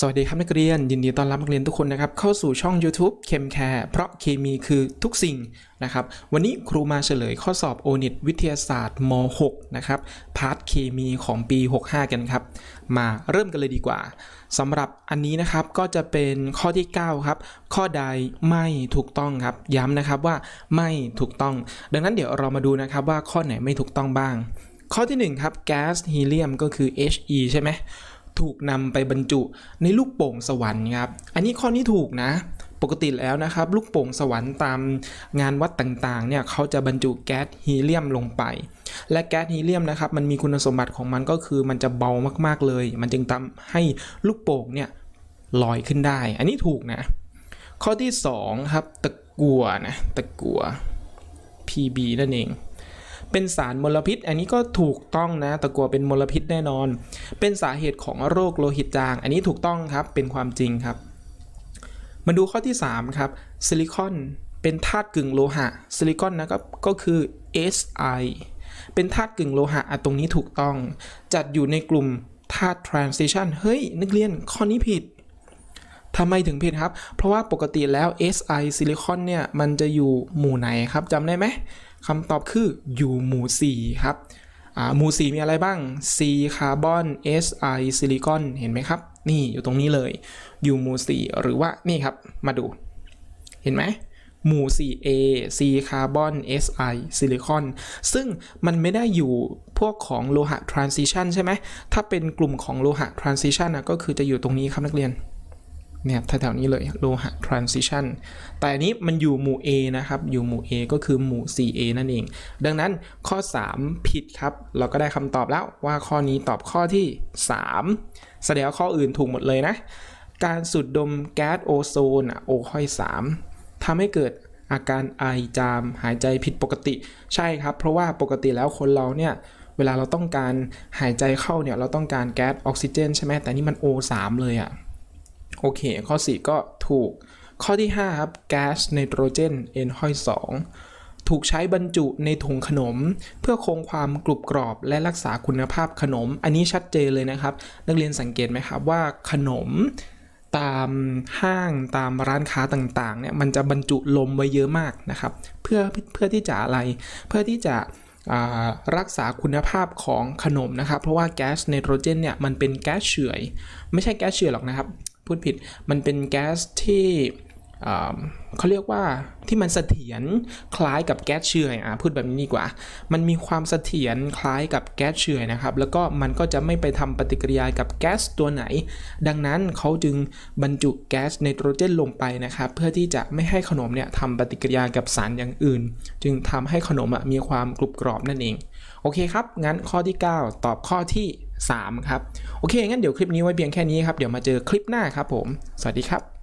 สวัสดีครับนักเรียน ยินดีต้อนรับนักเรียนทุกคนนะครับ เข้าสู่ช่อง YouTube เคมแคร์เพราะเคมีคือทุกสิ่งนะครับ วันนี้ครูมาเฉลยข้อสอบโอนิตวิทยาศาสตร์ม .6 นะครับพาร์ทเคมีของปี 65 กันครับ มาเริ่มกันเลยดีกว่าสำหรับอันนี้นะครับก็จะเป็นข้อที่ 9 ครับ ข้อใดไม่ถูกต้องครับ ย้ำนะครับว่าไม่ถูกต้อง ดังนั้นเดี๋ยวเรามาดูนะครับว่าข้อไหนไม่ถูกต้องบ้าง ข้อที่หนึ่งครับแก๊สฮีเลียมก็คือ He ใช่ไหม ถูกนำไปบรรจุในลูกโป่งสวรรค์ครับ อันนี้ข้อนี้ถูกนะปกติแล้วนะครับ ลูกโป่งสวรรค์ตามงานวัดต่างๆเนี่ยเขาจะบรรจุแก๊สฮีเลียมลงไป และแก๊สฮีเลียมนะครับมันมีคุณสมบัติของมันก็คือมันจะเบามากๆเลย มันจึงทำให้ลูกโป่งเนี่ยลอยขึ้นได้ อันนี้ถูกนะ ข้อที่สองครับตะกัวนะตะกัว PB นั่นเอง เป็นสารมลพิษ อันนี้ก็ถูกต้องนะตะกั่วเป็นมลพิษแน่นอน เป็นสาเหตุของโรคโลหิตจาง อันนี้ถูกต้องครับเป็นความจริงครับ มาดูข้อที่ 3 ครับซิลิคอนเป็นธาตุกึ่งโลหะซิลิคอนนะครับก็คือ Si เป็นธาตุกึ่งโลหะอะตรงนี้ถูกต้อง จัดอยู่ในกลุ่มธาตุ transition เฮ้ย นักเรียนข้อนี้ผิดทำไมถึงผิดครับ เพราะว่าปกติแล้ว Si ซิลิคอนเนี่ย มันจะอยู่หมู่ไหนครับจำได้ไหม คำตอบคืออยู่หมู่4ครับหมู่4มีอะไรบ้าง C คาร์บอน Si ซิลิคอนเห็นไหมครับ นี่อยู่ตรงนี้เลยอยู่หมู่4หรือว่านี่ครับมาดู เห็นไหมหมู่ 4A C คาร์บอน Si ซิลิคอนซึ่งมันไม่ได้อยู่พวกของโลหะ transition ใช่ไหมถ้าเป็นกลุ่มของโลหะ transition นะก็คือจะอยู่ตรงนี้ครับนักเรียน เนี่ยแถวๆนี้เลยโลหะ transition แต่อันนี้มันอยู่หมู่ A นะครับ อยู่หมู่ A ก็คือหมู่ 4A นั่นเอง ดังนั้นข้อ 3 ผิดครับ เราก็ได้คำตอบแล้วว่าข้อนี้ตอบข้อที่ 3 แสดงว่าข้ออื่นถูกหมดเลยนะ การสูดดมแก๊สโอโซนโอค่อย 3ทำให้เกิดอาการไอจามหายใจผิดปกติใช่ครับ เพราะว่าปกติแล้วคนเราเนี่ยเวลาเราต้องการหายใจเข้าเนี่ยเราต้องการแก๊สออกซิเจนใช่ไหมแต่นี่มัน O3 เลยอะ โอเค ข้อ 4 ก็ถูก ข้อที่ 5 ครับแก๊สไนโตรเจน N ห้อย2ถูกใช้บรรจุในถุงขนม เพื่อคงความกรุบกรอบและรักษาคุณภาพขนม อันนี้ชัดเจนเลยนะครับ นักเรียนสังเกตไหมครับว่าขนมตามห้างตามร้านค้าต่างๆเนี่ยมันจะบรรจุลมไว้เยอะมากนะครับ เพื่อเพื่อที่จะอะไร เพื่อที่จะรักษาคุณภาพของขนมนะครับ เพราะว่าแก๊สไนโตรเจนเนี่ยมันเป็นแก๊สเฉื่อย ไม่ใช่แก๊สเฉื่อยหรอกนะครับ พูดผิด มันเป็นแก๊สที่ เขาเรียกว่าที่มันเสถียรคล้ายกับแก๊สเฉื่อยอะพูดแบบนี้ดีกว่า มันมีความเสถียรคล้ายกับแก๊สเฉื่อยนะครับ แล้วก็มันก็จะไม่ไปทำปฏิกิริยากับแก๊สตัวไหน ดังนั้นเขาจึงบรรจุแก๊สไนโตรเจนลงไปนะครับ เพื่อที่จะไม่ให้ขนมเนี่ยทำปฏิกิริยากับสารอย่างอื่น จึงทำให้ขนมมีความกรุบกรอบนั่นเอง โอเคครับ งั้นข้อที่ 9 ตอบข้อที่ 3 ครับ โอเค งั้นเดี๋ยวคลิปนี้ไว้เพียงแค่นี้ครับ เดี๋ยวมาเจอคลิปหน้าครับผม สวัสดีครับ